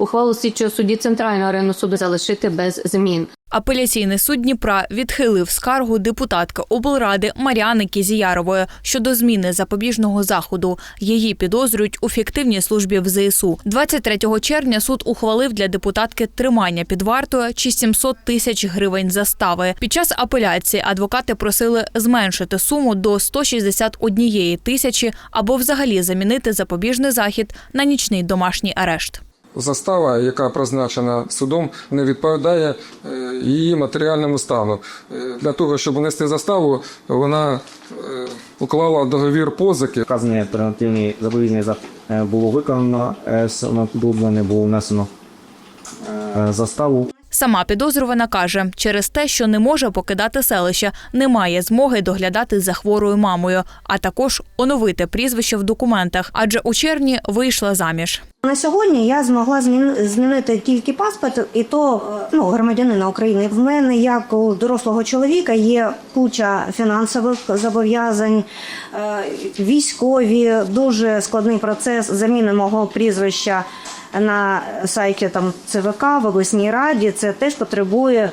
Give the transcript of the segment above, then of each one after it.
ухвалу слідчого судді Центрального районного суду залишити без змін. Апеляційний суд Дніпра відхилив скаргу депутатки облради Маріани Кізіярової щодо зміни запобіжного заходу. Її підозрюють у фіктивній службі в ЗСУ. 23 червня суд ухвалив для депутатки тримання під вартою чи 700 тисяч гривень застави. Під час апеляції адвокати просили зменшити суму до 161 тисячі або взагалі замінити запобіжний захід на нічний домашній арешт. Застава, яка призначена судом, не відповідає е, її матеріальному стану. Е, Для того, щоб внести заставу, вона е, уклала договір позики. Вказаний альтернативний запобіжний захід е, було виконано, е, самовдовлення було внесено заставу. Сама підозрювана каже, через те, що не може покидати селище, не має змоги доглядати за хворою мамою, а також оновити прізвище в документах, адже у червні вийшла заміж. На сьогодні я змогла змінити тільки паспорт, і то е, ну, громадянина України. В мене, як у дорослого чоловіка, є куча фінансових зобов'язань, е, військові, дуже складний процес заміни мого прізвища на сайті там ЦВК в обласній раді. Це теж потребує е,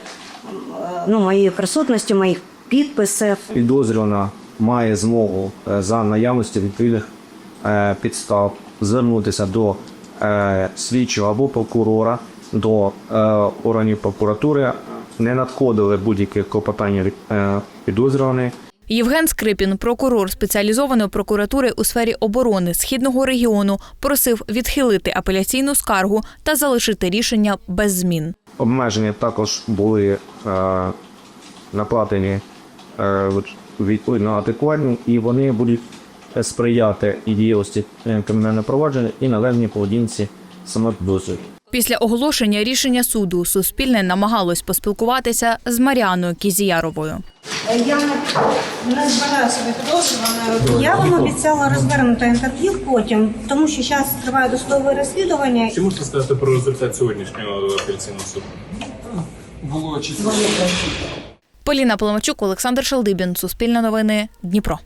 ну, моєї присутності, моїх підписів. Підозрювана має змогу за наявності відповідних підстав звернутися до слідчого або прокурора, до е, органів прокуратури. Не надходили будь-які клопотання від е, підозрюваної. Євген Скрипін, прокурор спеціалізованої прокуратури у сфері оборони східного регіону, просив відхилити апеляційну скаргу та залишити рішення без змін. Обмеження також були е, накладені е, відповідно адекватні, і вони будуть сприяти і діяльності е, кримінального провадження і належній поведінці підозрюваних. Після оголошення рішення суду Суспільне намагалось поспілкуватися з Маріаною Кізіяровою. Я не, збираю себе підозрюваною. Я вам обіцяла розвернути інтерв'ю потім, тому що зараз триває досудове розслідування. Чи можете сказати про результат сьогоднішнього апеляційного суду? Було число. Поліна Поломачук, Олександр Шалдибін, Суспільне новини, Дніпро.